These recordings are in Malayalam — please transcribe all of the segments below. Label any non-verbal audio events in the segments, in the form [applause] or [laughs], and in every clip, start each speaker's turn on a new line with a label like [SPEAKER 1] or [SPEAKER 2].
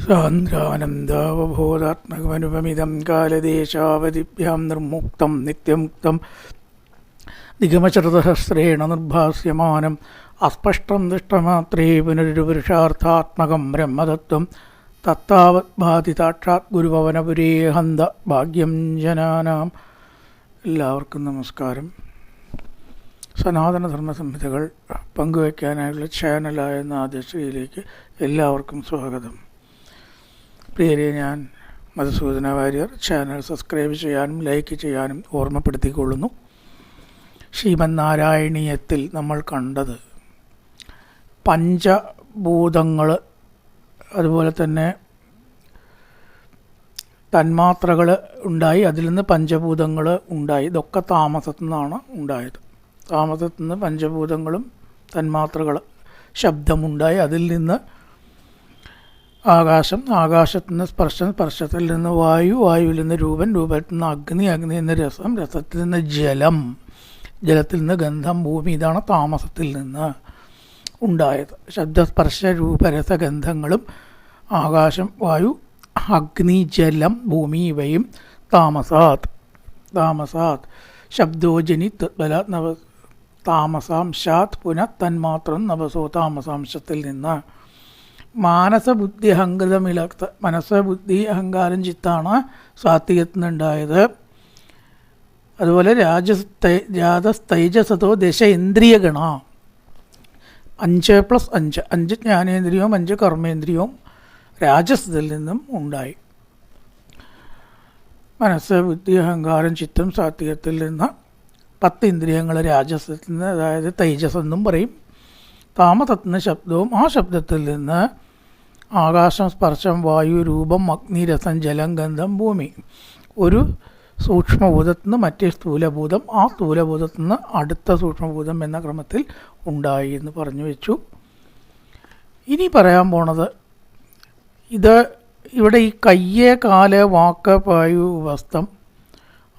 [SPEAKER 1] സാന്ദ്രാനന്ദാവബോധാത്മകമനുപമിതം കാലദേശാവധിഭ്യാം നിർമുക്തം നിത്യമുക്തം നിഗമചരതസഹസ്രേണ നിർഭാസ്യമാനം അസ്പഷ്ടം ദൃഷ്ടമാത്രേ പുനരുപുരുഷാർത്ഥാത്മകം ബ്രഹ്മതത്വം തത്താവത് ബാധി സാക്ഷാത് ഗുരുഭവനപുരേ ഹന്ത ഭാഗ്യം ജനാനാം. എല്ലാവർക്കും നമസ്കാരം. സനാതനധർമ്മ സംഹിതകൾ പങ്കുവയ്ക്കാനായുള്ള ചാനലായ ആദ്യശ്രീയിലേക്ക് എല്ലാവർക്കും സ്വാഗതം. പ്രിയരെ ഞാൻ മധുസൂദന വാര്യർ. ചാനൽ സബ്സ്ക്രൈബ് ചെയ്യാനും ലൈക്ക് ചെയ്യാനും ഓർമ്മപ്പെടുത്തിക്കൊള്ളുന്നു. ശ്രീമന്നാരായണീയത്തിൽ നമ്മൾ കണ്ടത് പഞ്ചഭൂതങ്ങൾ അതുപോലെ തന്നെ തന്മാത്രകൾ ഉണ്ടായി. അതിൽ നിന്ന് പഞ്ചഭൂതങ്ങൾ ഉണ്ടായി. ഇതൊക്കെ താമസത്തു നിന്നാണ് ഉണ്ടായത്. താമസത്തു നിന്ന് പഞ്ചഭൂതങ്ങളും തന്മാത്രകൾ ശബ്ദമുണ്ടായി. അതിൽ നിന്ന് ആകാശം ആകാശത്തു നിന്ന് സ്പർശം സ്പർശത്തിൽ നിന്ന് വായു വായുവിൽ നിന്ന് രൂപൻ രൂപത്തിൽ നിന്ന് അഗ്നി അഗ്നി നിന്ന് രസം രസത്തിൽ നിന്ന് ജലം. ജലത്തിൽ നിന്ന് ഗന്ധം ഭൂമി ഇതാണ് താമസത്തിൽ നിന്ന് ഉണ്ടായത്. ശബ്ദസ്പർശ രൂപരസഗന്ധങ്ങളും ആകാശം വായു അഗ്നി ജലം ഭൂമി ഇവയും താമസാത്. താമസാത്. ശബ്ദോജനി തദ്ബല നവ താമസാംശാത് പുനഃ തന്മാത്രം നവസോ താമസാംശത്തിൽ നിന്ന്. മാനസബുദ്ധി അഹങ്കൃതമിലർത്ത മനസ്സ് ബുദ്ധി അഹങ്കാരം ചിത്താണ് സാത്വികത്തിൽ നിന്നുണ്ടായത് അതുപോലെ രാജസ്തൈ രാജസ്തൈജസതോ ദശ ഇന്ദ്രിയഗണ അഞ്ച് പ്ലസ് അഞ്ച്. അഞ്ച് ജ്ഞാനേന്ദ്രിയവും അഞ്ച് കർമ്മേന്ദ്രിയവും രാജസത്തിൽ നിന്നും ഉണ്ടായി. മനസ്സ് ബുദ്ധി അഹങ്കാരം ചിത്തം സാത്വികത്തിൽ നിന്ന് പത്ത് ഇന്ദ്രിയങ്ങൾ രാജസത്തിൽ നിന്ന് അതായത് തൈജസ് എന്നും പറയും. താമസത്തിന് ശബ്ദവും ആ ശബ്ദത്തിൽ നിന്ന് ആകാശം സ്പർശം വായു രൂപം അഗ്നി രസം ജലം ഗന്ധം ഭൂമി. ഒരു സൂക്ഷ്മഭൂതത്തിൽ നിന്ന് മറ്റേ സ്ഥൂലഭൂതം ആ സ്ഥൂലഭൂതത്തിൽ നിന്ന് അടുത്ത സൂക്ഷ്മഭൂതം എന്ന ക്രമത്തിൽ ഉണ്ടായി എന്ന് പറഞ്ഞു വെച്ചു. ഇനി പറയാൻ പോണത് ഇത് ഇവിടെ ഈ കയ്യ് കാൽ വാക്ക് പായു വസ്ത്രം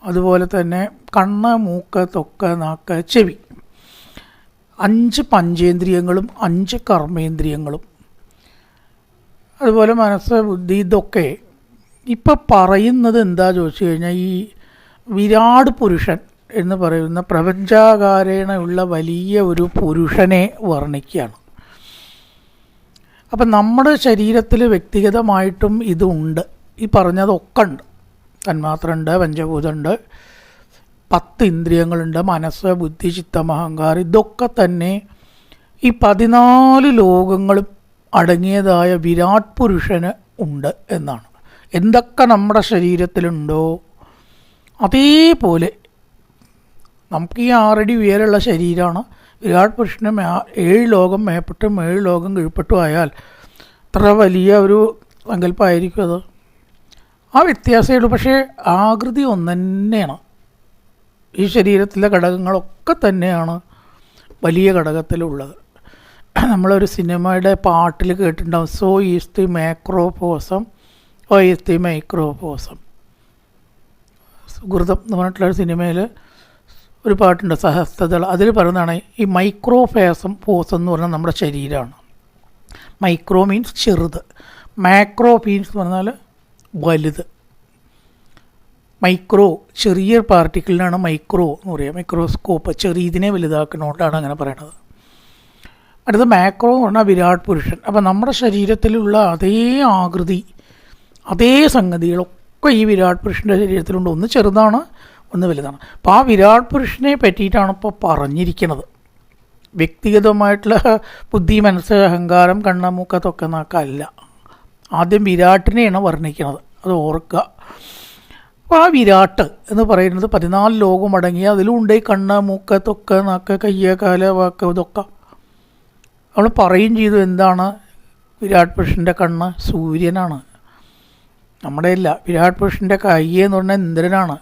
[SPEAKER 1] അതുപോലെ തന്നെ കണ്ണ് മൂക്ക് തൊക്ക് നാക്ക് ചെവി. അഞ്ച് പഞ്ചേന്ദ്രിയങ്ങളും അഞ്ച് കർമ്മേന്ദ്രിയങ്ങളും. അതുപോലെ മനസ്സ് ബുദ്ധി ഇതൊക്കെ ഇപ്പം പറയുന്നത് എന്താ ചോദിച്ചു കഴിഞ്ഞാൽ ഈ വിരാട് പുരുഷൻ എന്ന് പറയുന്ന പ്രപഞ്ചാകാരേണയുള്ള വലിയ ഒരു പുരുഷനെ വർണിക്കുകയാണ്. അപ്പം നമ്മുടെ ശരീരത്തിൽ വ്യക്തിഗതമായിട്ടും ഇതുണ്ട്. ഈ പറഞ്ഞതൊക്കെ ഉണ്ട്. തന്മാത്രമുണ്ട് പഞ്ചഭൂതമുണ്ട് പത്ത് ഇന്ദ്രിയങ്ങളുണ്ട് മനസ്സ് ബുദ്ധി ചിത്തം അഹങ്കാരം ഇതൊക്കെ തന്നെ ഈ പതിനാല് ലോകങ്ങളും അടങ്ങിയതായ വിരാട് പുരുഷന് ഉണ്ട് എന്നാണ്. എന്തൊക്കെ നമ്മുടെ ശരീരത്തിലുണ്ടോ അതേപോലെ നമുക്ക് ഈ ആറടി ഉയരമുള്ള ശരീരമാണ് വിരാട് പുരുഷന് ഏഴ് ലോകം മേപ്പെട്ടും ഏഴ് ലോകം കീഴ്പ്പെട്ടും ആയാൽ അത്ര വലിയ ഒരു സങ്കല്പമായിരിക്കും അത്. ആ വ്യത്യാസമേ ഉള്ളൂ. പക്ഷേ ആകൃതി ഒന്ന് തന്നെയാണ് ഈ ശരീരത്തിലെ ഘടകങ്ങളൊക്കെ തന്നെയാണ് വലിയ ഘടകത്തിലുള്ളത്. നമ്മളൊരു സിനിമയുടെ പാട്ടിൽ കേട്ടിട്ടുണ്ടാവും. So is the macrocosm oh is the microcosm സുഹൃതം എന്ന് പറഞ്ഞിട്ടുള്ളൊരു സിനിമയിൽ ഒരു പാട്ടുണ്ട് സഹസ്തകൾ അതിൽ പറയുന്നതാണ് ഈ മൈക്രോഫേസം പോസം എന്ന് പറഞ്ഞാൽ നമ്മുടെ ശരീരമാണ്. മൈക്രോ മീൻസ് ചെറുത്. മാക്രോ മീൻസ് എന്ന് പറഞ്ഞാൽ വലുത്. മൈക്രോ ചെറിയ പാർട്ടിക്കിളിനാണ് മൈക്രോ എന്ന് പറയുക. മൈക്രോസ്കോപ്പ് ചെറിയതിനെ വലുതാക്കുന്നതുകൊണ്ടാണ് അങ്ങനെ പറയണത്. അടുത്ത മാക്രോ എന്ന് പറഞ്ഞാൽ വിരാട് പുരുഷൻ. അപ്പോൾ നമ്മുടെ ശരീരത്തിലുള്ള അതേ ആകൃതി അതേ സംഗതികളൊക്കെ ഈ വിരാട് പുരുഷന്റെ ശരീരത്തിലുണ്ട്. ഒന്ന് ചെറുതാണ് ഒന്ന് വലുതാണ്. അപ്പോൾ ആ വിരാട് പുരുഷനെ പറ്റിയിട്ടാണ് ഇപ്പോൾ പറഞ്ഞിരിക്കുന്നത്. വ്യക്തിഗതമായിട്ടുള്ള ബുദ്ധി മനസ്സ് അഹങ്കാരം കണ്ണ മൂക്ക തൊക്കെ നാക്കല്ല. ആദ്യം വിരാട്ടിനെയാണ് വർണിക്കുന്നത്. അത് ഓർക്കുക. അപ്പോൾ ആ വിരാട്ട് എന്ന് പറയുന്നത് പതിനാല് ലോകം അടങ്ങിയ അതിലുണ്ട്. കണ്ണ് മൂക്ക തൊക്ക നാക്ക് കയ്യ കാല വാക്ക് ഇതൊക്കെ. നമ്മൾ പറയും ചെയ്തു എന്താണ്? വിരാട് പുരുഷന്റെ കണ്ണ് സൂര്യനാണ്. നമ്മുടെ ഇല്ല. വിരാട് പുരുഷന്റെ കയ്യെന്ന് പറഞ്ഞാൽ ഇന്ദ്രനാണ്.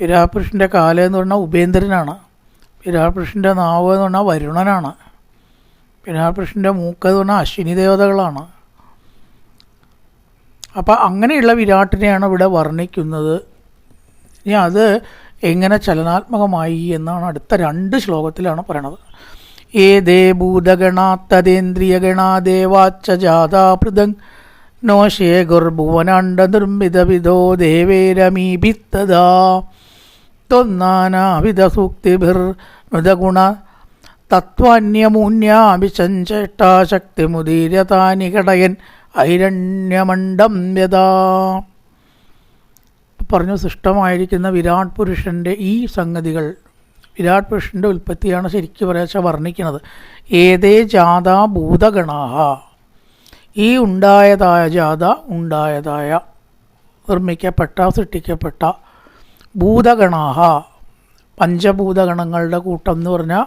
[SPEAKER 1] വിരാട് പുരുഷന്റെ കാല എന്ന് പറഞ്ഞാൽ ഉപേന്ദ്രനാണ്. വിരാട് പുരുഷന്റെ നാവ് എന്ന് പറഞ്ഞാൽ വരുണനാണ്. വിരാട് പുരുഷന്റെ മൂക്ക് എന്ന് പറഞ്ഞാൽ അശ്വിനി ദേവതകളാണ്. അപ്പോൾ അങ്ങനെയുള്ള വിരാട്ടിനെയാണ് ഇവിടെ വർണിക്കുന്നത്. ഇനി അത് എങ്ങനെ ചലനാത്മകമായി എന്നാണ് അടുത്ത രണ്ട് ശ്ലോകത്തിലാണ് പറയണത്. ഏതേ ഭൂതഗണാത്തതേന്ദ്രിയഗണാ ദേവാച്ച ജാതാപൃതങ് നോ ശേഖുർഭുവനാണ്ട നിർമ്മിതവിധോ ദേവേരമീഭിത്തതാ ത്വന്നാനാവിധ സൂക്തിഭിർ മൃതഗുണ തത്വാന്യമൂന്യാഭിസഞ്ചേഷ്ടാശക്തിമുദീര്യതാനി കടയൻ ഐരണ്യമണ്ഡം യഥാ പറഞ്ഞു സൃഷ്ടമായിരിക്കുന്ന വിരാട് പുരുഷന്റെ ഈ സംഗതികൾ വിരാട് പുരുഷന്റെ ഉൽപ്പത്തിയാണ് ശരിക്കും പറയാച്ച വർണിക്കുന്നത് ഏതേ ജാത ഭൂതഗണാഹ. ഈ ഉണ്ടായതായ ജാത ഉണ്ടായതായ നിർമ്മിക്കപ്പെട്ട സൃഷ്ടിക്കപ്പെട്ട ഭൂതഗണാഹ. പഞ്ചഭൂതഗണങ്ങളുടെ കൂട്ടം എന്ന് പറഞ്ഞാൽ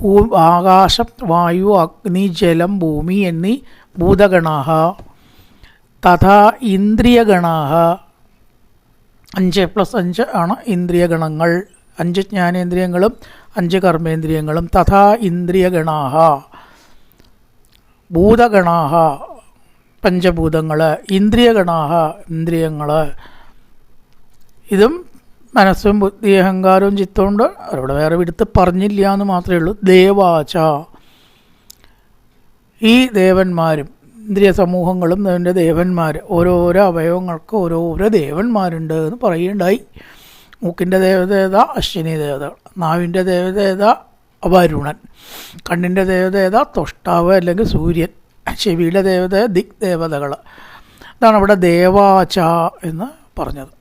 [SPEAKER 1] ഭൂ ആകാശം വായു അഗ്നി ജലം ഭൂമി എന്നീ ഭൂതഗണാഹ. തഥാ ഇന്ദ്രിയഗണാഹ. അഞ്ച് പ്ലസ് അഞ്ച് ആണ് ഇന്ദ്രിയഗണങ്ങൾ. അഞ്ച് ജ്ഞാനേന്ദ്രിയങ്ങളും അഞ്ച് കർമ്മേന്ദ്രിയങ്ങളും. തഥാ ഇന്ദ്രിയഗണാഹ. ഭൂതഗണാഹ പഞ്ചഭൂതങ്ങൾ ഇന്ദ്രിയഗണാഹ ഇന്ദ്രിയങ്ങൾ ഇതും മനസ്സും ബുദ്ധി അഹങ്കാരവും ചിത്തമുണ്ട്. അവിടെ വേറെ വിടുത്ത് പറഞ്ഞില്ല എന്ന് മാത്രമേ ഉള്ളൂ. ദേവാച. ഈ ദേവന്മാരും ഇന്ദ്രിയ സമൂഹങ്ങളും അതിന്റെ ദേവന്മാർ ഓരോരോ അവയവങ്ങൾക്ക് ഓരോരോ ദേവന്മാരുണ്ട് എന്ന് പറയുണ്ടായി മൂക്കിന്റെ ദേവതേത അശ്വിനി ദേവതകൾ നാവിന്റെ ദേവതേത വരുണൻ കണ്ണിന്റെ ദേവതേത തൊഷ്ടാവ് അല്ലെങ്കിൽ സൂര്യൻ. ചെവിയുടെ ദേവത ദിക് ദേവതകൾ അതാണ് ഇവിടെ ദേവാച എന്ന് പറഞ്ഞത്.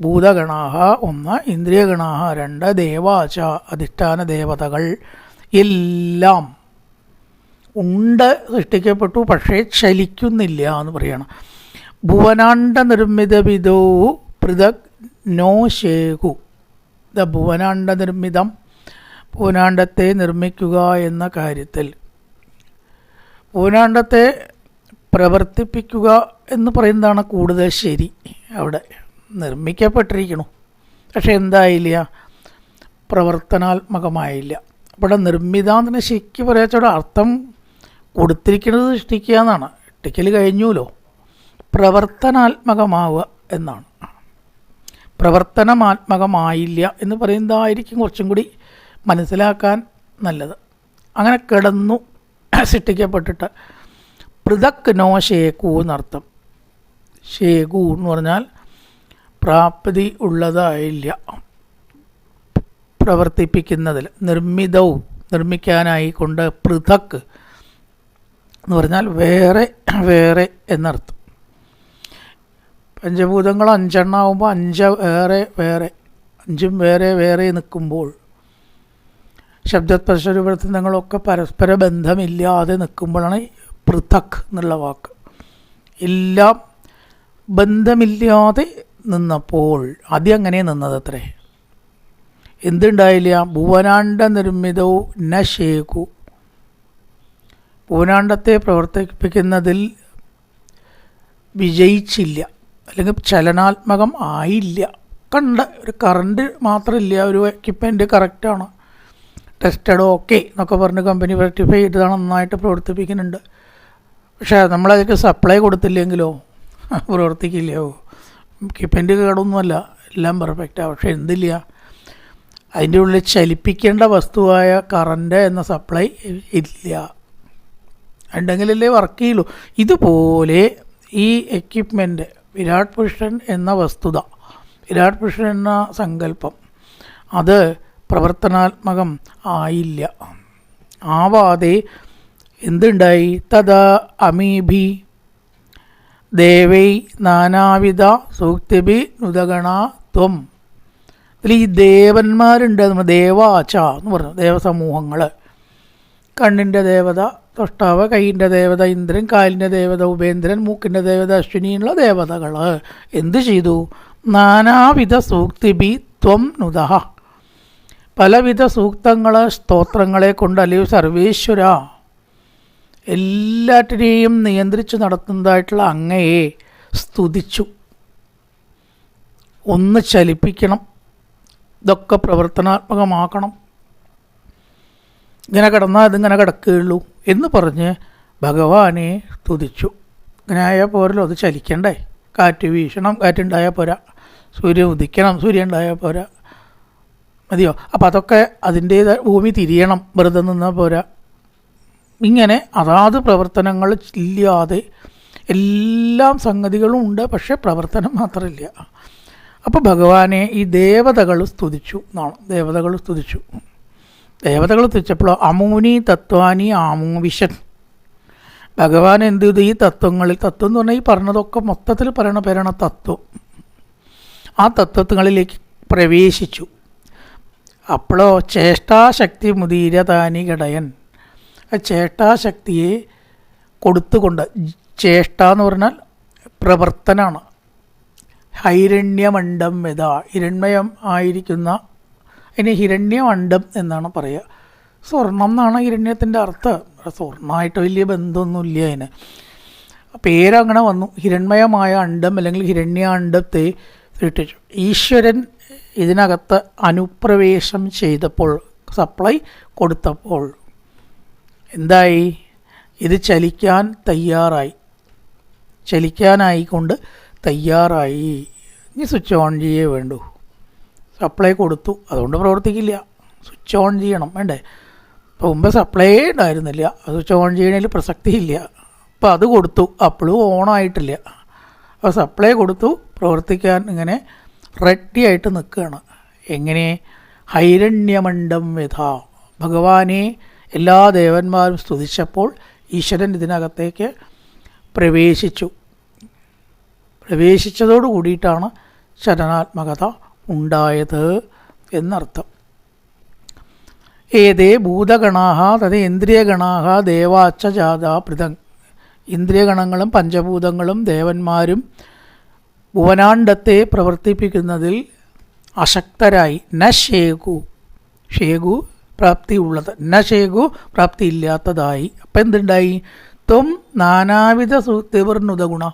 [SPEAKER 1] ഭൂതഗണാഹ ഒന്ന് ഇന്ദ്രിയഗണാഹ രണ്ട് ദേവാച അധിഷ്ഠാന ദേവതകൾ എല്ലാം ഉണ്ട് സൃഷ്ടിക്കപ്പെട്ടു പക്ഷേ ചലിക്കുന്നില്ല എന്ന് പറയണം. ഭുവനാണ്ട നിർമ്മിത വിധോ പൃഥക് നോ ശേഖു. ദ ഭുവനാണ്ട നിർമ്മിതം. പൂനാണ്ടത്തെ നിർമ്മിക്കുക എന്ന കാര്യത്തിൽ. പൂനാണ്ടത്തെ പ്രവർത്തിപ്പിക്കുക എന്ന് പറയുന്നതാണ് കൂടുതൽ ശരി. അവിടെ നിർമ്മിക്കപ്പെട്ടിരിക്കണു പക്ഷെ എന്തായില്ല? പ്രവർത്തനാത്മകമായില്ല. ഇവിടെ നിർമ്മിതാന്തിന് ശരിക്കും പറയാച്ചോടെ അർത്ഥം കൊടുത്തിരിക്കുന്നത് സൃഷ്ടിക്കുക എന്നാണ്. ഇട്ടിക്കൽ കഴിഞ്ഞുല്ലോ പ്രവർത്തനാത്മകമാവുക എന്നാണ്. പ്രവർത്തനമാത്മകമായില്ല എന്ന് പറയുന്നതായിരിക്കും കുറച്ചും കൂടി മനസ്സിലാക്കാൻ നല്ലത്. അങ്ങനെ കിടന്നു [clears throat] സൃഷ്ടിക്കപ്പെട്ടിട്ട് പൃഥക് നോ ഷേഖു എന്നർത്ഥം. ഷേഖു എന്ന് പറഞ്ഞാൽ പ്രാപ്തി ഉള്ളതായില്ല. പ്രവർത്തിപ്പിക്കുന്നതിൽ നിർമ്മിതവും നിർമ്മിക്കാനായിക്കൊണ്ട് പൃഥക് എന്ന് പറഞ്ഞാൽ വേറെ വേറെ എന്നർത്ഥം. പഞ്ചഭൂതങ്ങൾ അഞ്ചെണ്ണാവുമ്പോൾ അഞ്ച് വേറെ വേറെ അഞ്ചും വേറെ വേറെ നിൽക്കുമ്പോൾ ശബ്ദസ്പർശരൂപത്തിനങ്ങളൊക്കെ പരസ്പര ബന്ധമില്ലാതെ നിൽക്കുമ്പോഴാണ് പൃഥക് എന്നുള്ള വാക്ക്. എല്ലാം ബന്ധമില്ലാതെ നിന്നപ്പോൾ ആദ്യം അങ്ങനെ നിന്നത് അത്രേ? എന്തുണ്ടായില്ല? ഭുവനാണ്ട നിർമ്മിതവും ന ഭുവനാണ്ടത്തെ പ്രവർത്തിപ്പിക്കുന്നതിൽ വിജയിച്ചില്ല. അല്ലെങ്കിൽ ചലനാത്മകം ആയില്ല. കണ്ട ഒരു കറണ്ട് മാത്രമില്ല ഒരു എക്യുപ്മെന്റ് കറക്റ്റാണ് ടെസ്റ്റഡ് ഓക്കെ എന്നൊക്കെ പറഞ്ഞ് കമ്പനി വെറ്റിഫൈ ചെയ്തതാണ് നന്നായിട്ട് പ്രവർത്തിപ്പിക്കുന്നുണ്ട്. പക്ഷേ നമ്മളതൊക്കെ സപ്ലൈ കൊടുത്തില്ലെങ്കിലോ? [laughs] പ്രവർത്തിക്കില്ലയോ? എക്യുപ്മെന്റ് കേടൊന്നുമല്ല എല്ലാം പെർഫെക്റ്റാണ് പക്ഷേ എന്തില്ല? അതിന്റെ ഉള്ളിൽ ചലിപ്പിക്കേണ്ട വസ്തുവായ കറണ്ട് എന്ന സപ്ലൈ ഇല്ല. ഉണ്ടെങ്കിലല്ലേ വർക്ക് ചെയ്യുള്ളൂ. ഇതുപോലെ ഈ എക്യുപ്മെന്റ് വിരാട് പുരുഷൻ എന്ന വസ്തുത. വിരാട് പുരുഷൻ എന്ന സങ്കല്പം. അത് പ്രവർത്തനാത്മകം ആയില്ല. ആവാതെ എന്തുണ്ടായി? തഥാ അമീഭി ദേവൈ നാനാവിധ സൂക്തിഭി നുതഗണ ത്വം. ഇതിൽ ഈ ദേവന്മാരുണ്ട്. നമ്മൾ ദേവാച എന്ന് പറഞ്ഞു. ദേവസമൂഹങ്ങൾ കണ്ണിന്റെ ദേവത തൊഷ്ടാവ് കൈയിന്റെ ദേവത ഇന്ദ്രൻ കാലിന്റെ ദേവത ഉപേന്ദ്രൻ മൂക്കിന്റെ ദേവത അശ്വിനിയുള്ള ദേവതകൾ എന്ത് ചെയ്തു? നാനാവിധ സൂക്തിബി ത്വം നുതഹ പലവിധ സൂക്തങ്ങൾ സ്തോത്രങ്ങളെ കൊണ്ട് അല്ലെങ്കിൽ സർവേശ്വര. എല്ലാറ്റിനെയും നിയന്ത്രിച്ച് നടത്തുന്നതായിട്ടുള്ള അങ്ങയെ സ്തുതിച്ചു. ഒന്ന് ചലിപ്പിക്കണം. ഇതൊക്കെ പ്രവർത്തനാത്മകമാക്കണം. ഇങ്ങനെ കിടന്നാൽ അതിങ്ങനെ കിടക്കുകയുള്ളൂ എന്ന് പറഞ്ഞ് ഭഗവാനെ സ്തുതിച്ചു ഇങ്ങനെ ആയാൽ പോരല്ലോ അത് ചലിക്കണ്ടേ. കാറ്റ് വീശണം കാറ്റുണ്ടായാൽ പോരാ. സൂര്യൻ ഉദിക്കണം സൂര്യൻ ഉണ്ടായാൽ പോരാ. മതിയോ? അപ്പോൾ അതൊക്കെ അതിന്റേതായ ഭൂമി തിരിയണം വെറുതെ നിന്നാൽ പോരാ. ഇങ്ങനെ അതാത് പ്രവർത്തനങ്ങൾ ഇല്ലാതെ എല്ലാം സംഗതികളും ഉണ്ട് പക്ഷേ പ്രവർത്തനം മാത്രമില്ല. അപ്പോൾ ഭഗവാനെ ഈ ദേവതകൾ സ്തുതിച്ചു എന്നാണ്. ദേവതകൾ സ്തുതിച്ചു. ദേവതകൾ തിരിച്ചപ്പോഴോ അമൂനി തത്വാനി ആമൂവിഷൻ ഭഗവാൻ എന്ത് ചെയ്തു? ഈ തത്വങ്ങളിൽ തത്വം എന്ന് പറഞ്ഞാൽ ഈ പറഞ്ഞതൊക്കെ മൊത്തത്തിൽ പറയണ പേരാണ് തത്വം. ആ തത്വങ്ങളിലേക്ക് പ്രവേശിച്ചു. അപ്പോഴോ ചേഷ്ടാശക്തി മുതീരതാനി ഘടയൻ. ആ ചേഷ്ടാശക്തിയെ കൊടുത്തുകൊണ്ട് ചേഷ്ട എന്ന് പറഞ്ഞാൽ പ്രവർത്തനാണ്. ഹൈരണ്യമണ്ഡം വെത ഹിരണ്മയം ആയിരിക്കുന്ന അതിന് ഹിരണ്യമണ്ഡം എന്നാണ് പറയുക. സ്വർണം എന്നാണ് ഹിരണ്യത്തിന്റെ അർത്ഥം. സ്വർണമായിട്ട് വലിയ ബന്ധമൊന്നുമില്ല അതിന്. പേരങ്ങനെ വന്നു. ഹിരണ്മയമായ അണ്ഡം അല്ലെങ്കിൽ ഹിരണ്യാണ്ഡത്തെ സൃഷ്ടിച്ചു. ഈശ്വരൻ ഇതിനകത്ത് അനുപ്രവേശം ചെയ്തപ്പോൾ സപ്ലൈ കൊടുത്തപ്പോൾ എന്തായി? ഇത് ചലിക്കാൻ തയ്യാറായി. ചലിക്കാനായിക്കൊണ്ട് തയ്യാറായി. ഇനി സ്വിച്ച് ഓൺ ചെയ്യേ വേണ്ടൂ. സപ്ലൈ കൊടുത്തു. അതുകൊണ്ട് പ്രവർത്തിക്കില്ല. സ്വിച്ച് ഓൺ ചെയ്യണം. വേണ്ടേ? അപ്പോൾ മുമ്പ് സപ്ലൈ ഉണ്ടായിരുന്നില്ല. സ്വിച്ച് ഓൺ ചെയ്യണതിൽ പ്രസക്തിയില്ല. അപ്പോൾ അത് കൊടുത്തു. അപ്പോഴും ഓണായിട്ടില്ല അപ്പോൾ സപ്ലൈ കൊടുത്തു. പ്രവർത്തിക്കാൻ ഇങ്ങനെ റെഡി ആയിട്ട് നിൽക്കുകയാണ്. എങ്ങനെ? ഹൈരണ്യമണ്ഡം വിധ ഭഗവാനെ എല്ലാ ദേവന്മാരും സ്തുതിച്ചപ്പോൾ ഈശ്വരൻ ഇതിനകത്തേക്ക് പ്രവേശിച്ചു. പ്രവേശിച്ചതോട് കൂടിയിട്ടാണ് ചലനാത്മകത ഉണ്ടായത് എന്നർത്ഥം. ഏതേ ഭൂതഗണാഹ തത് ഇന്ദ്രിയഗണാഹ ദേവാച്ച ജാത പൃഥക്. ഇന്ദ്രിയഗണങ്ങളും പഞ്ചഭൂതങ്ങളും ദേവന്മാരും ഭുവനാണ്ടത്തെ പ്രവർത്തിപ്പിക്കുന്നതിൽ അശക്തരായി. ന ഷേഗു ഷേഗു പ്രാപ്തി ഉള്ളത് ന ഷേഗു പ്രാപ്തി ഇല്ലാത്തതായി അപ്പം എന്തുണ്ടായി? ത്വം നാനാവിധ സൂക്തിവർണുത ഗുണ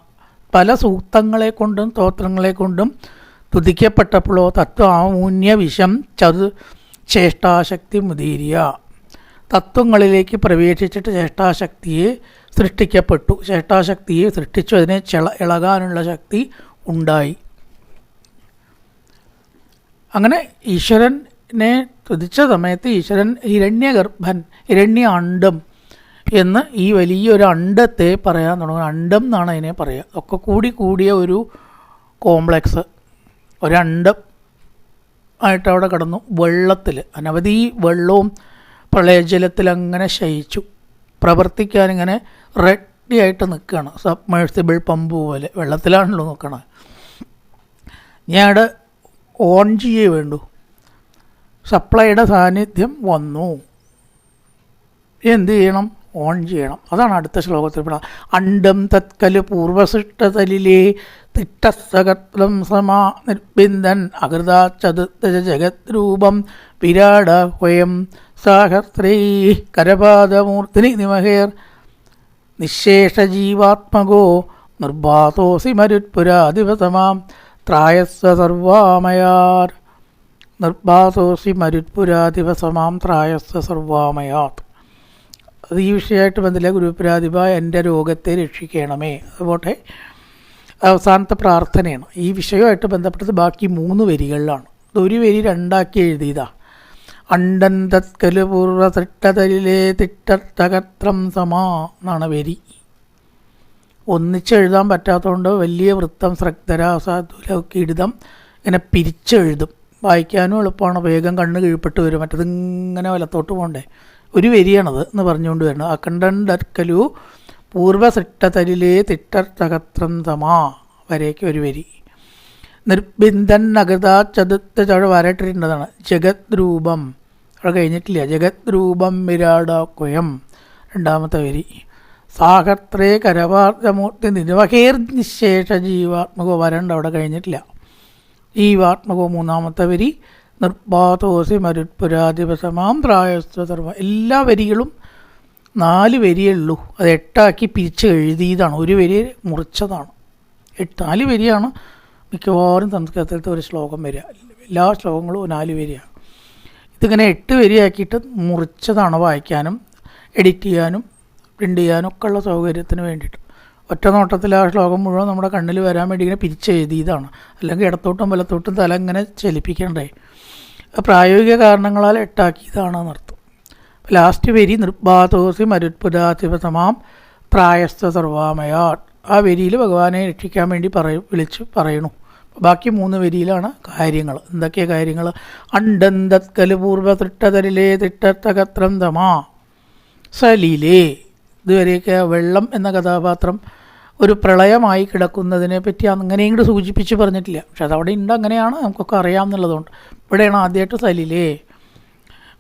[SPEAKER 1] പല സൂക്തങ്ങളെ കൊണ്ടും സ്തോത്രങ്ങളെ കൊണ്ടും തുതിക്കപ്പെട്ടപ്പോഴോ തത്വാമൂന്യ വിഷം ചതു ചേഷ്ടാശക്തി മുതിരിയ തത്വങ്ങളിലേക്ക് പ്രവേശിച്ചിട്ട് ചേഷ്ടാശക്തിയെ സൃഷ്ടിക്കപ്പെട്ടു. ചേഷ്ടാശക്തിയെ സൃഷ്ടിച്ചു അതിനെ ചെള ഇളകാനുള്ള ശക്തി ഉണ്ടായി. അങ്ങനെ ഈശ്വരനെ തുതിച്ച സമയത്ത് ഈശ്വരൻ ഹിരണ്യഗർഭൻ ഹിരണ്യ അണ്ടം എന്ന് ഈ വലിയൊരു അണ്ടത്തെ പറയാൻ തുടങ്ങും അണ്ടം എന്നാണ് അതിനെ പറയുക ഒക്കെ കൂടി കൂടിയ ഒരു കോംപ്ലക്സ്. ഒരണ്ടം ആയിട്ട് അവിടെ കിടന്നു. വെള്ളത്തിൽ അനവധി വെള്ളവും പ്രളയജലത്തിൽ അങ്ങനെ ശയിച്ചു. പ്രവർത്തിക്കാൻ ഇങ്ങനെ റെഡി ആയിട്ട് നിൽക്കുകയാണ് സബ്മേഴ്സിബിൾ പമ്പ് പോലെ. വെള്ളത്തിലാണല്ലോ നിൽക്കണത് ഞാൻ അവിടെ ഓൺ ചെയ്യേ വേണ്ടു. സപ്ലൈയുടെ സാന്നിധ്യം വന്നു. എന്ത് ചെയ്യണം? ഓൺ ചെയ്യണം. അതാണ് അടുത്ത ശ്ലോകത്തിൽ പറയുന്നത് അണ്ടം തത്കൽ പൂർവസൃഷ്ടതലിലെ തിട്ടസകത്രം സമാ നിർബിന്ദൻ അകൃതാ ചതുർദശ ജഗദ്രൂപം വിരാട ഹയം സാഹസ്രൈ കരപാദമൂർത്തിനി നിമഹേർ നിശേഷജീവാത്മകോ നിർബാധോസി മരുത്പുരാധിപതമാം ത്രായസ്വ സർവാമയാർ നിർബാധോസി മരുത്പുരാധിപസമാം ത്രായസ്വ സർവാമയാത്. അത് ഈ വിഷയമായിട്ട് ബന്ധമില്ല ഗുരുപുരാധിപ എന്റെ രോഗത്തെ രക്ഷിക്കണമേ. അതുപോട്ടെ അവസാനത്തെ പ്രാർത്ഥനയാണ്. ഈ വിഷയമായിട്ട് ബന്ധപ്പെട്ടത് ബാക്കി മൂന്ന് വരികളിലാണ്. ഒരു വരി രണ്ടാക്കി എഴുതിയതാ. അണ്ടൻ പൂർവ തിട്ടതലിലെ തിട്ടത്തകത്രം സമാ എന്നാണ് വരി. ഒന്നിച്ചെഴുതാൻ പറ്റാത്തതുകൊണ്ട് വലിയ വൃത്തം ശ്രദ്ധരാസാതുലൊക്കെ എഴുതാം ഇങ്ങനെ പിരിച്ചെഴുതും. വായിക്കാനും എളുപ്പമാണ്. വേഗം കണ്ണ് കീഴ്പ്പെട്ട് വരും. മറ്റത് ഇങ്ങനെ വലത്തോട്ട് പോകണ്ടേ ഒരു വരിയാണത് എന്ന് പറഞ്ഞുകൊണ്ട് വരണം. അക്കണ്ടൻഡർക്കലു പൂർവസിട്ടതലിലെ തിട്ടർത്തകത്രം തമാ വരേക്ക് ഒരു വരി. നിർബിന്ദൻ നഗതാ ചതുത്ത ചവിടെ വരട്ടിട്ടുണ്ടതാണ് ജഗത് രൂപം അവിടെ കഴിഞ്ഞിട്ടില്ല. ജഗത് രൂപം വിരാടാക്കുയം. രണ്ടാമത്തെ വരി. സാഹത്രേ കരവാർദ്ധമൂർത്തി നിരവഹേർ നിശേഷ ജീവാത്മകോ വരണ്ട അവിടെ കഴിഞ്ഞിട്ടില്ല. ജീവാത്മകോ മൂന്നാമത്തെ വരി. നിർബാധോസി മരുത്പുരാധിപസമാം സർവ. എല്ലാ വരികളും നാല് വരിയേ ഉള്ളൂ. അത് എട്ടാക്കി പിരിച്ച് എഴുതിയതാണ്. ഒരു വരി മുറിച്ചതാണ്. എട്ട് നാല് വരിയാണ് മിക്കവാറും സംസ്കൃതത്തിലത്തെ ഒരു ശ്ലോകം വരിക. എല്ലാ ശ്ലോകങ്ങളും നാല് വരിയാണ്. ഇതിങ്ങനെ എട്ട് വരിയാക്കിയിട്ട് മുറിച്ചതാണ് വായിക്കാനും എഡിറ്റ് ചെയ്യാനും പ്രിന്റ് ചെയ്യാനും ഒക്കെ ഉള്ള സൗകര്യത്തിന് വേണ്ടിയിട്ട്. ഒറ്റ നോട്ടത്തിൽ ആ ശ്ലോകം മുഴുവൻ നമ്മുടെ കണ്ണിൽ വരാൻ വേണ്ടി ഇങ്ങനെ പിരിച്ചെഴുതിയതാണ് അല്ലെങ്കിൽ ഇടത്തോട്ടും വലത്തോട്ടും തല ഇങ്ങനെ ചലിപ്പിക്കണ്ടേ. പ്രായോഗിക കാരണങ്ങളാൽ എട്ടാക്കിയതാണെന്ന് അർത്ഥം ലാസ്റ്റ് വരി നിർബാധോസി മരുത്പുരാധിപതമാം പ്രായസ്ഥ സർവാമയാൾ ആ വരിയിൽ ഭഗവാനെ രക്ഷിക്കാൻ വേണ്ടി പറയും വിളിച്ച് പറയണു. ബാക്കി മൂന്ന് വരിയിലാണ് കാര്യങ്ങൾ. എന്തൊക്കെയാണ് കാര്യങ്ങൾ? അണ്ടന്തത്കൽ പൂർവ തിട്ടതരിലേ തിട്ടത്തകത്രം തമാ. സലീലേ. ഇതുവരെയൊക്കെ വെള്ളം എന്ന കഥാപാത്രം ഒരു പ്രളയമായി കിടക്കുന്നതിനെ പറ്റി അങ്ങനെയും കൂടെ സൂചിപ്പിച്ച് പറഞ്ഞിട്ടില്ല. പക്ഷെ അതവിടെ ഉണ്ട് അങ്ങനെയാണ് നമുക്കൊക്കെ അറിയാമെന്നുള്ളതുകൊണ്ട് ഇവിടെയാണ് ആദ്യമായിട്ട് സലിലേ.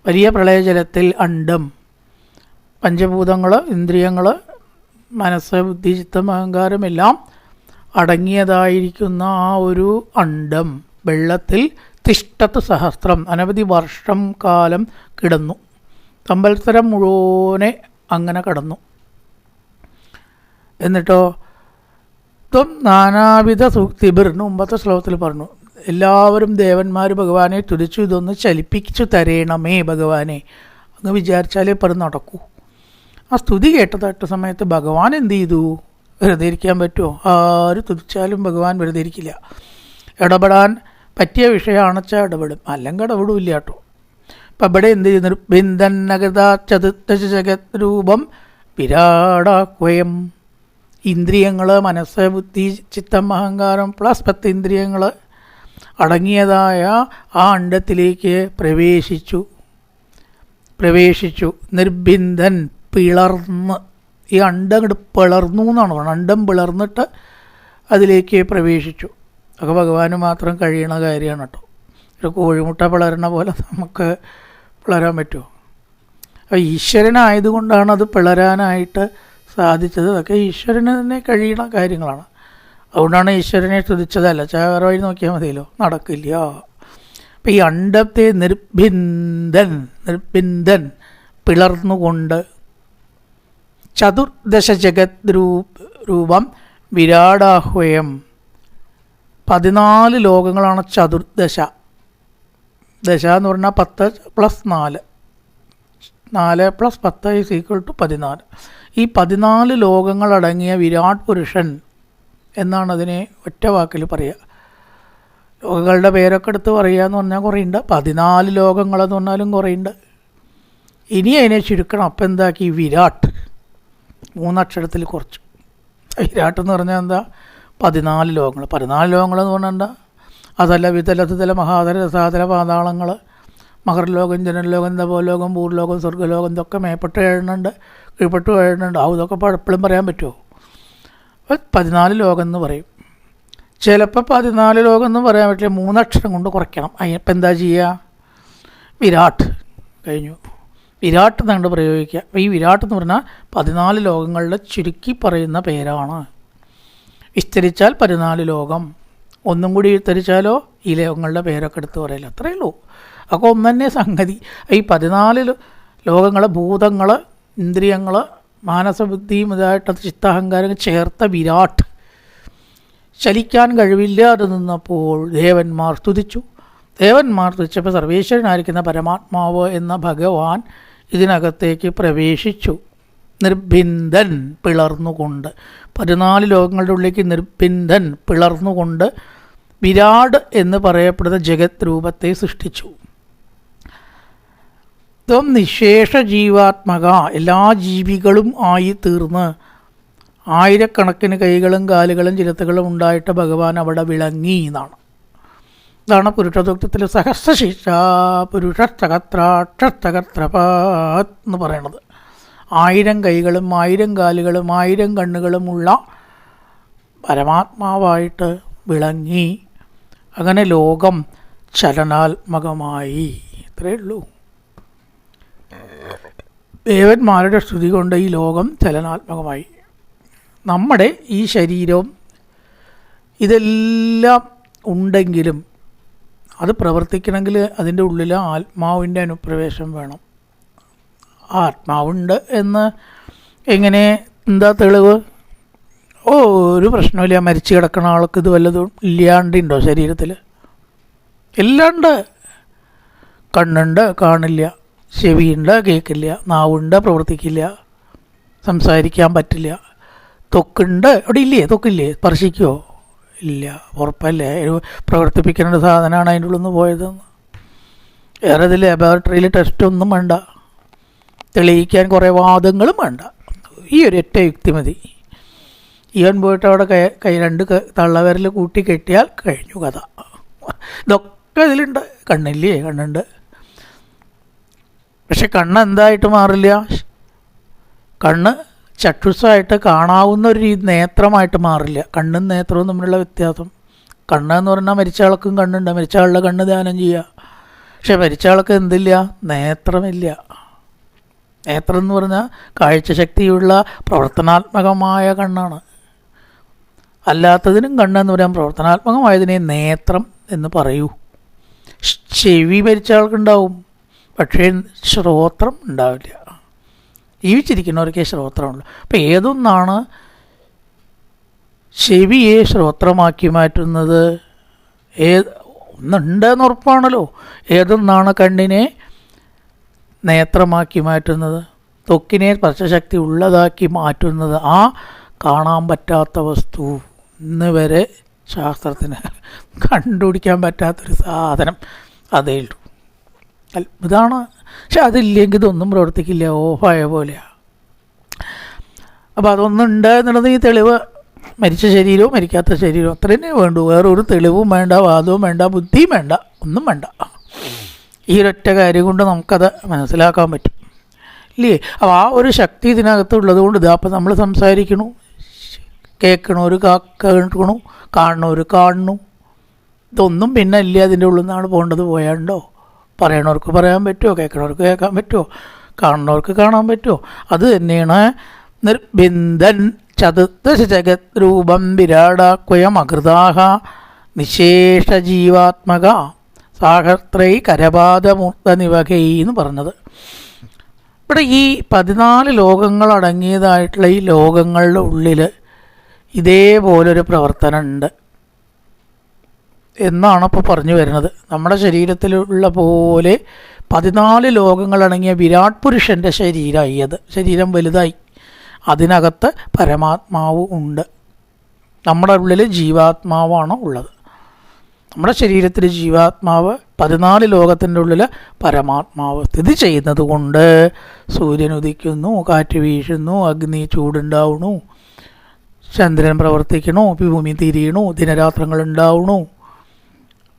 [SPEAKER 1] വലിയ പ്രളയജലത്തിൽ അണ്ടം. പഞ്ചഭൂതങ്ങൾ ഇന്ദ്രിയങ്ങൾ മനസ്സ് ബുദ്ധി ചിത്തം അഹങ്കാരം എല്ലാം അടങ്ങിയതായിരിക്കുന്ന ആ ഒരു അണ്ടം വെള്ളത്തിൽ തിഷ്ടത്ത് സഹസ്രം അനവധി വർഷം കാലം കിടന്നു. തമ്പൽസരം മുഴുവനെ അങ്ങനെ കടന്നു. എന്നിട്ടോ ത്വം നാനാവിധ സൂക്തിബിർ മുമ്പത്തെ ശ്ലോകത്തിൽ പറഞ്ഞു എല്ലാവരും ദേവന്മാർ ഭഗവാനെ തുതിച്ചു ഇതൊന്ന് ചലിപ്പിച്ചു തരേണമേ ഭഗവാനെ. അങ്ങ് വിചാരിച്ചാലേ പറ നടക്കൂ. ആ സ്തുതി കേട്ടതായിട്ട് സമയത്ത് ഭഗവാൻ എന്ത് ചെയ്തു? വെറുതെ ഇരിക്കാൻ പറ്റുമോ ആര് തുതിച്ചാലും ഭഗവാൻ വെറുതെ ഇരിക്കില്ല. ഇടപെടാൻ പറ്റിയ വിഷയമാണെച്ചാൽ ഇടപെടും. അല്ലെങ്കിൽ ഇടപെടില്ല കേട്ടോ. അപ്പം ഇവിടെ എന്ത് ചെയ്യുന്നു? ബിന്ദന്നഗത ചതുത്ത ജഗത് രൂപം വിരാടാക്വയം ഇന്ദ്രിയങ്ങൾ മനസ്സ് ബുദ്ധി ചിത്തം അഹങ്കാരം പ്ലസ് പത്ത് ഇന്ദ്രിയങ്ങൾ അടങ്ങിയതായ ആ അണ്ടത്തിലേക്ക് പ്രവേശിച്ചു. പ്രവേശിച്ചു. നിർബിന്ദൻ പിളർന്ന്. ഈ അണ്ടം പിളർന്നു എന്നാണ് പറയുന്നത് അണ്ടം പിളർന്നിട്ട് അതിലേക്ക് പ്രവേശിച്ചു. ഒക്കെ ഭഗവാന് മാത്രം കഴിയണ കാര്യമാണ് കേട്ടോ. ഒരു കോഴിമുട്ട പിളരണ പോലെ നമുക്ക് പിളരാൻ പറ്റുമോ? അപ്പോൾ ഈശ്വരനായതുകൊണ്ടാണ് അത് പിളരാനായിട്ട് സാധിച്ചത്. അതൊക്കെ ഈശ്വരന് തന്നെ കഴിയുന്ന കാര്യങ്ങളാണ്. അതുകൊണ്ടാണ് ഈശ്വരനെ സ്തുതിച്ചതല്ല. വേറെ വഴി നോക്കിയാൽ മതിയല്ലോ. നടക്കില്ല. അപ്പം ഈ അണ്ടത്തെ നിർബിന്ദൻ നിർബിന്ദൻ പിളർന്നുകൊണ്ട് ചതുർദശ ജഗത് രൂപം വിരാടാഹ്വയം. പതിനാല് ലോകങ്ങളാണ് ചതുർദശ. ദശ എന്ന് പറഞ്ഞാൽ പത്ത് പ്ലസ് നാല്. നാല് പ്ലസ് പത്ത് ഈസ് ഈക്വൽ ടു പതിനാല്. ഈ പതിനാല് ലോകങ്ങളടങ്ങിയ വിരാട് പുരുഷൻ എന്നാണ് അതിനെ ഒറ്റ വാക്കിൽ പറയുക. ലോകങ്ങളുടെ പേരൊക്കെ എടുത്ത് പറയുക എന്ന് പറഞ്ഞാൽ കുറേയുണ്ട്. പതിനാല് ലോകങ്ങളെന്ന് പറഞ്ഞാലും കുറേയുണ്ട്. ഇനി അതിനെ ചുരുക്കണം. അപ്പം എന്താക്കി? വിരാട്ട് മൂന്നക്ഷരത്തിൽ കുറച്ച്. വിരാട്ട് എന്ന് പറഞ്ഞാൽ എന്താ? പതിനാല് ലോകങ്ങൾ. പതിനാല് ലോകങ്ങൾ എന്ന് പറഞ്ഞാൽ എന്താ? അതല്ല വിതലത്തിതല മഹാതര രസാതര പാതാളങ്ങൾ. മകർലോകം ജനലോകം തപോലോകം പൂർലോകം സ്വർഗലോകം ഇതൊക്കെ മേപ്പെട്ട് എഴുതുന്നുണ്ട്. കീഴ്പ്പെട്ട് എഴുതുന്നുണ്ട്. ആ ഇതൊക്കെ എപ്പോഴും പറയാൻ പറ്റുമോ? പതിനാല് ലോകം എന്ന് പറയും. ചിലപ്പോൾ പതിനാല് ലോകം എന്ന് പറയാൻ പറ്റില്ല. മൂന്നക്ഷരം കൊണ്ട് കുറയ്ക്കണം. അതിനിപ്പോൾ എന്താ ചെയ്യുക വിരാട്ട് കഴിഞ്ഞു. വിരാട്ട് എന്നാണ് പ്രയോഗിക്കുക ഈ വിരാട്ട് എന്ന് പറഞ്ഞാൽ പതിനാല് ലോകങ്ങളുടെ ചുരുക്കി പറയുന്ന പേരാണ്. വിസ്തരിച്ചാൽ പതിനാല് ലോകം. ഒന്നും കൂടി വിസ്തരിച്ചാലോ? ഈ ലോകങ്ങളുടെ പേരൊക്കെ എടുത്ത് പറയില്ല അത്രയേ ഉള്ളൂ. അപ്പോൾ ഒന്നു തന്നെ സംഗതി. ഈ പതിനാല് ലോകങ്ങൾ ഭൂതങ്ങൾ ഇന്ദ്രിയങ്ങൾ മാനസബുദ്ധിയും ഇതായിട്ട് ചിത്തഹങ്കാരം ചേർത്ത വിരാട്ട് ചലിക്കാൻ കഴിവില്ലാതെ നിന്നപ്പോൾ ദേവന്മാർ സ്തുതിച്ചു. ദേവന്മാർ സ്തുതിച്ചപ്പോൾ സർവേശ്വരനായിരിക്കുന്ന പരമാത്മാവ് എന്ന ഭഗവാൻ ഇതിനകത്തേക്ക് പ്രവേശിച്ചു. നിർബിന്ദൻ പിളർന്നുകൊണ്ട് പതിനാല് ലോകങ്ങളുടെ ഉള്ളിലേക്ക് നിർബിന്ദൻ പിളർന്നുകൊണ്ട് വിരാട് എന്ന് പറയപ്പെടുന്ന ജഗത് രൂപത്തെ സൃഷ്ടിച്ചു. ത്വം നിശേഷ ജീവാത്മക എല്ലാ ജീവികളും ആയി തീർന്ന് ആയിരക്കണക്കിന് കൈകളും കാലുകളും ചിരത്തുകളും ഉണ്ടായിട്ട് ഭഗവാൻ അവിടെ വിളങ്ങി എന്നാണ്. ഇതാണ് പുരുഷദുക്തത്തിൽ സഹസ്രശിഷ പുരുഷസ്തകത്രാക്ഷസ്തകത്രപാത് എന്ന് പറയണത് ആയിരം കൈകളും ആയിരം കാലുകളും ആയിരം കണ്ണുകളുമുള്ള പരമാത്മാവായിട്ട് വിളങ്ങി. അങ്ങനെ ലോകം ചലനാത്മകമായി. ഇത്രയേ ഉള്ളൂ. ദേവന്മാരുടെ സ്തുതി കൊണ്ട് ഈ ലോകം ചലനാത്മകമായി. നമ്മുടെ ഈ ശരീരവും ഇതെല്ലാം ഉണ്ടെങ്കിലും അത് പ്രവർത്തിക്കണമെങ്കിൽ അതിന്റെ ഉള്ളിൽ ആത്മാവിന്റെ അനുപ്രവേശം വേണം. ആത്മാവുണ്ട് എന്ന് എങ്ങനെ? എന്താ തെളിവ്? ഓ ഒരു പ്രശ്നമില്ല മരിച്ചു കിടക്കുന്ന ആൾക്ക് ഇത് വല്ലതും ഇല്ലാണ്ടുണ്ടോ ശരീരത്തിൽ ഇല്ലാണ്ട്. കണ്ണുണ്ട് കാണില്ല. ചെവിയുണ്ട് കേൾക്കില്ല നാവുണ്ട പ്രവർത്തിക്കില്ല സംസാരിക്കാൻ പറ്റില്ല. തൊക്കുണ്ട് അവിടെ ഇല്ലേ? തൊക്കില്ലേ? സ്പർശിക്കുമോ ഇല്ല ഉറപ്പല്ലേ? പ്രവർത്തിപ്പിക്കേണ്ട സാധനമാണ് അതിന്റെ ഉള്ളിൽ നിന്ന് പോയതെന്ന് വേറെ ഇത് ലബോറട്ടറിയിൽ ടെസ്റ്റൊന്നും വേണ്ട. തെളിയിക്കാൻ കുറേ വാദങ്ങളും വേണ്ട. ഈ ഒരു ഒറ്റ യുക്തി മതി. ഇവൻ പോയിട്ട് അവിടെ കൈ കൈ രണ്ട് തള്ളവരിൽ കൂട്ടി കെട്ടിയാൽ കഴിഞ്ഞു കഥ. ഇതൊക്കെ ഇതിലുണ്ട്. കണ്ണില്ലേ? കണ്ണുണ്ട്. പക്ഷെ കണ്ണ് എന്തായിട്ട് മാറില്ല? കണ്ണ് ചക്ഷുസായിട്ട് കാണാവുന്ന ഒരു രീതി നേത്രമായിട്ട് മാറില്ല. കണ്ണും നേത്രവും തമ്മിലുള്ള വ്യത്യാസം. കണ്ണ് എന്ന് പറഞ്ഞാൽ മരിച്ച ആൾക്കും കണ്ണുണ്ട്. മരിച്ച ആളുടെ കണ്ണ് ധ്യാനം ചെയ്യുക. പക്ഷെ മരിച്ച ആൾക്ക് എന്തില്ല? നേത്രമില്ല. നേത്രം എന്ന് പറഞ്ഞാൽ കാഴ്ചശക്തിയുള്ള പ്രവർത്തനാത്മകമായ കണ്ണാണ്. അല്ലാത്തതിനും കണ്ണെന്ന് പറയാൻ പ്രവർത്തനാത്മകമായതിനെ നേത്രം എന്ന് പറയൂ. ചെവി മരിച്ച ആൾക്കുണ്ടാവും പക്ഷേ ശ്രോത്രം ഉണ്ടാവില്ല. ജീവിച്ചിരിക്കുന്നവർക്കേ ശ്രോത്രമുള്ളൂ അപ്പം ഏതൊന്നാണ് ചെവിയെ ശ്രോത്രമാക്കി മാറ്റുന്നത്? ഏത് ഒന്നുണ്ടെന്ന് ഉറപ്പാണല്ലോ. ഏതൊന്നാണ് കണ്ണിനെ നേത്രമാക്കി മാറ്റുന്നത്? ത്വക്കിനെ സ്പർശശക്തി ഉള്ളതാക്കി മാറ്റുന്നത്. ആ കാണാൻ പറ്റാത്ത വസ്തു ഇന്ന് വരെ ശാസ്ത്രത്തിന് കണ്ടുപിടിക്കാൻ പറ്റാത്തൊരു സാധനം അതേ ഉള്ളൂ. അത്ഭുതമാണ്. പക്ഷെ അതില്ലെങ്കിൽ ഇതൊന്നും പ്രവർത്തിക്കില്ല. ഓഫായ പോലെയാണ് അപ്പോൾ അതൊന്നുണ്ട് എന്നുള്ളത് ഈ തെളിവ് മരിച്ച ശരീരവും മരിക്കാത്ത ശരീരവും അത്ര തന്നെ വേണ്ടു. വേറൊരു തെളിവും വേണ്ട വാദവും വേണ്ട ബുദ്ധിയും വേണ്ട ഒന്നും വേണ്ട. ഈ ഒരൊറ്റ കാര്യം കൊണ്ട് നമുക്കത് മനസ്സിലാക്കാൻ പറ്റും. ഇല്ലേ? അപ്പോൾ ആ ഒരു ശക്തി ഇതിനകത്തുള്ളത് കൊണ്ട് ഇതാ അപ്പം നമ്മൾ സംസാരിക്കണു. കേൾക്കണവർ കേൾക്കണു ഒരു കാണണു. ഇതൊന്നും പിന്നെ ഇല്ല അതിന്റെ ഉള്ളിൽ നിന്നാണ് പോകേണ്ടത്. പോയാണ്ടോ? പറയണവർക്ക് പറയാൻ പറ്റുമോ കേൾക്കണവർക്ക് കേൾക്കാൻ പറ്റുമോ കാണുന്നവർക്ക് കാണാൻ പറ്റുമോ അത് തന്നെയാണ് നിർബിന്ദൻ ചതുർദശ ജഗത് രൂപം വിരാടാക്വയം അകൃതാഹ നിശേഷ ജീവാത്മക സാഹത്രൈ കരപാദമൂർത്ത നിവകൈ എന്ന് പറഞ്ഞത്. ഇവിടെ ഈ പതിനാല് ലോകങ്ങൾ അടങ്ങിയതായിട്ടുള്ള ഈ ലോകങ്ങളുടെ ഉള്ളിൽ ഇതേപോലൊരു പ്രവർത്തനം ഉണ്ട് എന്നാണ് ഇപ്പോൾ പറഞ്ഞു വരുന്നത്. നമ്മുടെ ശരീരത്തിലുള്ള പോലെ പതിനാല് ലോകങ്ങളടങ്ങിയ വിരാട് പുരുഷന്റെ ശരീരമായി അത്. ശരീരം വലുതായി. അതിനകത്ത് പരമാത്മാവ് ഉണ്ട്. നമ്മുടെ ഉള്ളിൽ ജീവാത്മാവാണ് ഉള്ളത്. നമ്മുടെ ശരീരത്തിൽ ജീവാത്മാവ് പതിനാല് ലോകത്തിന്റെ ഉള്ളിൽ പരമാത്മാവ് സ്ഥിതി ചെയ്യുന്നത് കൊണ്ട് സൂര്യൻ ഉദിക്കുന്നു കാറ്റ് വീഴുന്നു അഗ്നി ചൂടുണ്ടാവണു ചന്ദ്രൻ പ്രവർത്തിക്കണു ഭൂമി തിരിയണു ദിനരാത്രങ്ങൾ ഉണ്ടാവണു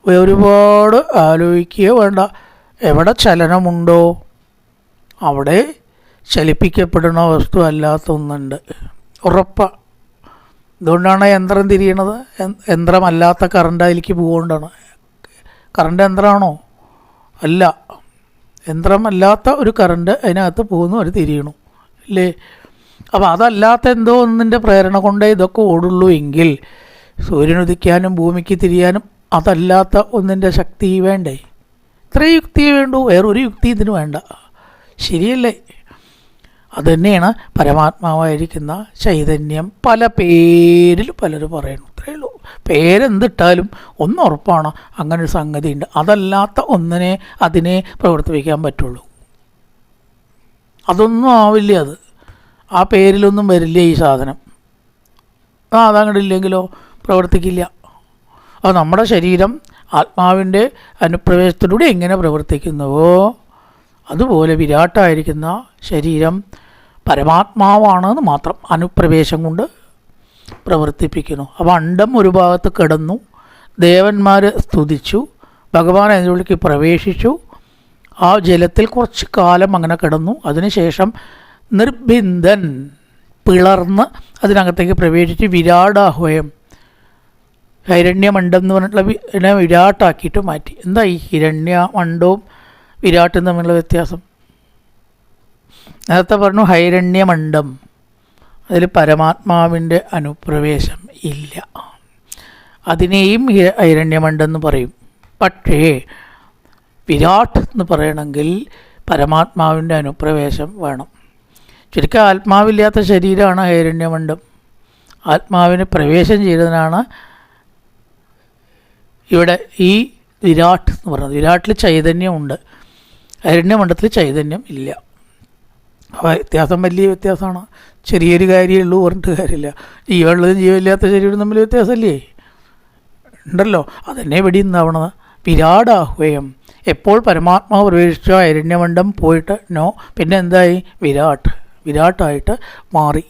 [SPEAKER 1] ഒരുപാട് ആലോചിക്കുക വേണ്ട. എവിടെ ചലനമുണ്ടോ അവിടെ ചലിപ്പിക്കപ്പെടുന്ന വസ്തു അല്ലാത്ത ഒന്നുണ്ട്. ഉറപ്പാണ് ഇതുകൊണ്ടാണ് യന്ത്രം തിരിയണത്. യന്ത്രമല്ലാത്ത കറണ്ട് അതിലേക്ക് പോകുകൊണ്ടാണ് കറണ്ട് യന്ത്രമാണോ അല്ല. യന്ത്രമല്ലാത്ത ഒരു കറണ്ട് അതിനകത്ത് പോകുന്നു അവർ തിരിയണു. അല്ലേ അപ്പോൾ അതല്ലാത്ത എന്തോ ഒന്നിന്റെ പ്രേരണ കൊണ്ടേ ഇതൊക്കെ ഓടുള്ളൂ എങ്കിൽ സൂര്യനുദിക്കാനും ഭൂമിക്ക് തിരിയാനും അതല്ലാത്ത ഒന്നിന്റെ ശക്തി വേണ്ടേ? ഇത്രയും യുക്തിയെ വേണ്ടൂ വേറൊരു യുക്തി ഇതിന് വേണ്ട. ശരിയല്ലേ? അതുതന്നെയാണ് പരമാത്മാവായിരിക്കുന്ന ചൈതന്യം പല പേരിൽ പലരും പറയുന്നു. ഇത്രയേ ഉള്ളൂ. പേരെന്തിട്ടാലും ഒന്ന് ഉറപ്പാണ് അങ്ങനെ ഒരു സംഗതി ഉണ്ട് അതല്ലാത്ത ഒന്നിനെ അതിനെ പ്രവർത്തിപ്പിക്കാൻ പറ്റുള്ളൂ. അതൊന്നും ആവില്ല അത്. ആ പേരിലൊന്നും വരില്ല ഈ സാധനം. ആ അതങ്ങോട്ട് പ്രവർത്തിക്കില്ല. അപ്പോൾ നമ്മുടെ ശരീരം ആത്മാവിന്റെ അനുപ്രവേശത്തിലൂടെ എങ്ങനെ പ്രവർത്തിക്കുന്നുവോ അതുപോലെ വിരാട്ടായിരിക്കുന്ന ശരീരം പരമാത്മാവാണെന്ന് മാത്രം അനുപ്രവേശം കൊണ്ട് പ്രവർത്തിപ്പിക്കുന്നു. അപ്പോൾ അണ്ടം ഒരു ഭാഗത്ത് കിടന്നു ദേവന്മാർ സ്തുതിച്ചു ഭഗവാൻ അതിനുള്ളിലേക്ക് പ്രവേശിച്ചു. ആ ജലത്തിൽ കുറച്ച് കാലം അങ്ങനെ കിടന്നു. അതിനുശേഷം നിർബിന്ദൻ പിളർന്ന് അതിനകത്തേക്ക് പ്രവേശിച്ച് വിരാടാഹ്വയം ഹിരണ്യമണ്ഡം എന്ന് പറഞ്ഞിട്ടുള്ള വിരാട്ടാക്കിയിട്ട് മാറ്റി. എന്താ ഈ ഹിരണ്യമണ്ഡവും വിരാട്ടും തമ്മിലുള്ള വ്യത്യാസം? നേരത്തെ പറഞ്ഞു ഹൈരണ്യമണ്ഡം അതിൽ പരമാത്മാവിന്റെ അനുപ്രവേശം ഇല്ല. അതിനെയും ഹി- ഹൈരണ്യമണ്ഡം എന്ന് പറയും. പക്ഷേ വിരാട് എന്ന് പറയണമെങ്കിൽ പരമാത്മാവിന്റെ അനുപ്രവേശം വേണം. ശരിക്കും ആത്മാവില്ലാത്ത ശരീരമാണ് ഹൈരണ്യമണ്ഡം ആത്മാവിന് പ്രവേശം ചെയ്തതിനാണ് ഇവിടെ ഈ വിരാട് എന്ന് പറയുന്നത്. വിരാട്ടിൽ ചൈതന്യമുണ്ട്. അരണ്യമണ്ഡലത്തിൽ ചൈതന്യം ഇല്ല. അപ്പോൾ വ്യത്യാസം വലിയ വ്യത്യാസമാണ്. ചെറിയൊരു കാര്യമേ ഉള്ളൂ പറഞ്ഞിട്ട് കാര്യമില്ല. ജീവനുള്ളതും ജീവനില്ലാത്ത ശരീരം തമ്മിൽ വ്യത്യാസമല്ലേ? ഉണ്ടല്ലോ. അതന്നെ ഇവിടെ ഉണ്ടാവണത് വിരാടാഹ്വയം. എപ്പോൾ പരമാത്മാവ് പ്രവേശിച്ച അരണ്യമണ്ഡം പോയിട്ട് നോ. പിന്നെ എന്തായി? വിരാട്ട്. വിരാട്ടായിട്ട് മാറി.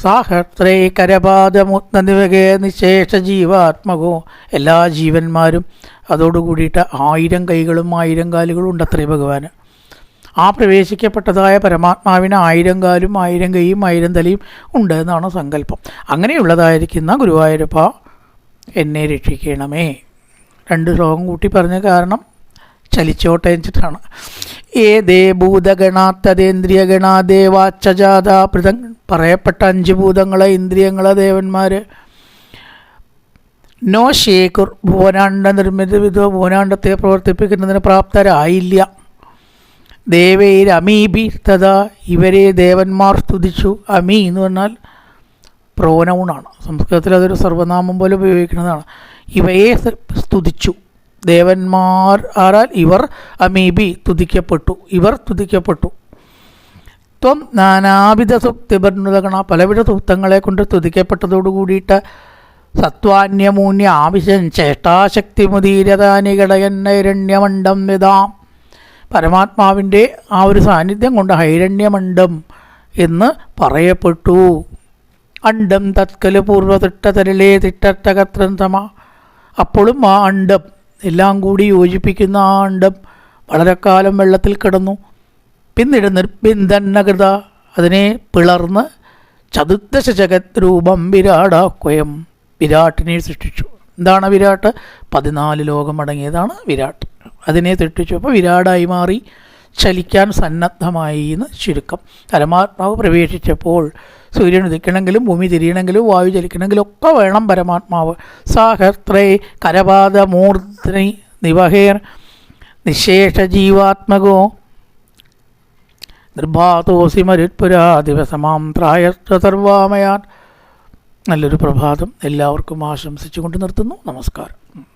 [SPEAKER 1] സാഹത്രേ കരപാദമുത്തനിവകേ നിശേഷ ജീവാത്മകോ. എല്ലാ ജീവന്മാരും അതോടുകൂടിയിട്ട് ആയിരം കൈകളും ആയിരം കാലുകളും ഉണ്ടത്രേ ഭഗവാന്. ആ പ്രവേശിക്കപ്പെട്ടതായ പരമാത്മാവിന് ആയിരം കാലും ആയിരം കൈയും ആയിരം തലയും ഉണ്ട് എന്നാണ് സങ്കല്പം. അങ്ങനെയുള്ളതായിരിക്കുന്ന ഗുരുവായൂരപ്പ എന്നെ രക്ഷിക്കണമേ. രണ്ട് ശ്ലോകം കൂട്ടി പറഞ്ഞ കാരണം ചലിച്ചോട്ടെ വെച്ചിട്ടാണ് ഏതേ ഭൂതഗണാത്തതേന്ദ്രിയഗണാ ദേവാച്ചജാത പൃഥ പറയപ്പെട്ട അഞ്ച് ഭൂതങ്ങളെ ഇന്ദ്രിയങ്ങളെ ദേവന്മാർ നോ ശേഖുർ ഭുവനാണ്ട നിർമ്മിത വിധ ഭുവനാണ്ടത്തെ പ്രവർത്തിപ്പിക്കുന്നതിന് പ്രാപ്തരായില്ല. ദേവൈർ അമീബി തഥാ ഇവരെ ദേവന്മാർ സ്തുതിച്ചു. അമി എന്ന് പറഞ്ഞാൽ പ്രോനൗണാണ് സംസ്കൃതത്തിൽ അതൊരു സർവനാമം പോലെ ഉപയോഗിക്കുന്നതാണ്. ഇവയെ സ്തുതിച്ചു. ദേവന്മാർ ആരാൽ ഇവർ അമീബി തുതിക്കപ്പെട്ടു. ഇവർ തുതിക്കപ്പെട്ടു. ത്വം നാനാവിധ സുക്തിബർണുതകണ പലവിധ സുക്തങ്ങളെ കൊണ്ട് തുതിക്കപ്പെട്ടതോടു കൂടിയിട്ട് സത്വാന്യമൂന്യ ആവശ്യം ചേഷ്ടാശക്തി മുദീരതാനികടയന്നൈരണ്യമണ്ഡം വിതാം പരമാത്മാവിന്റെ ആ ഒരു സാന്നിധ്യം കൊണ്ട് ഹൈരണ്യമണ്ഡം എന്ന് പറയപ്പെട്ടു. അണ്ടം തത്കൽ പൂർവതിട്ടതരിലേ തിട്ടത്തകത്രൻ സമ അപ്പോഴും ആ അണ്ടം എല്ലാം കൂടി യോജിപ്പിക്കുന്ന ആണ്ടം വളരെ കാലം വെള്ളത്തിൽ കിടന്നു. പിന്നീട് നിർബിന്ദന്നകൃത അതിനെ പിളർന്ന് ചതുർദശ ജഗത് രൂപം വിരാടാക്വയം വിരാട്ടിനെ സൃഷ്ടിച്ചു. എന്താണ് വിരാട്ട്? പതിനാല് ലോകമടങ്ങിയതാണ് വിരാട്ട്. അതിനെ സൃഷ്ടിച്ചു. അപ്പോൾ വിരാടായി മാറി ചലിക്കാൻ സന്നദ്ധമായി എന്ന് ചുരുക്കം. പരമാത്മാവ് പ്രവേശിച്ചപ്പോൾ സൂര്യൻ ഉദിക്കണമെങ്കിലും ഭൂമി തിരിയണമെങ്കിലും വായു ചലിക്കണമെങ്കിലും ഒക്കെ വേണം പരമാത്മാവ്. സാഹത്രേ കരപാദമൂർധനി നിവഹേർ നിശേഷ ജീവാത്മകോ നിർഭാതോസി മരുത്പുരാ ദിവസമാം ത്രായത്ര സർവാമയാൻ. നല്ലൊരു പ്രഭാതം. എല്ലാവർക്കും ആശംസിച്ചുകൊണ്ട് നിർത്തുന്നു. നമസ്കാരം.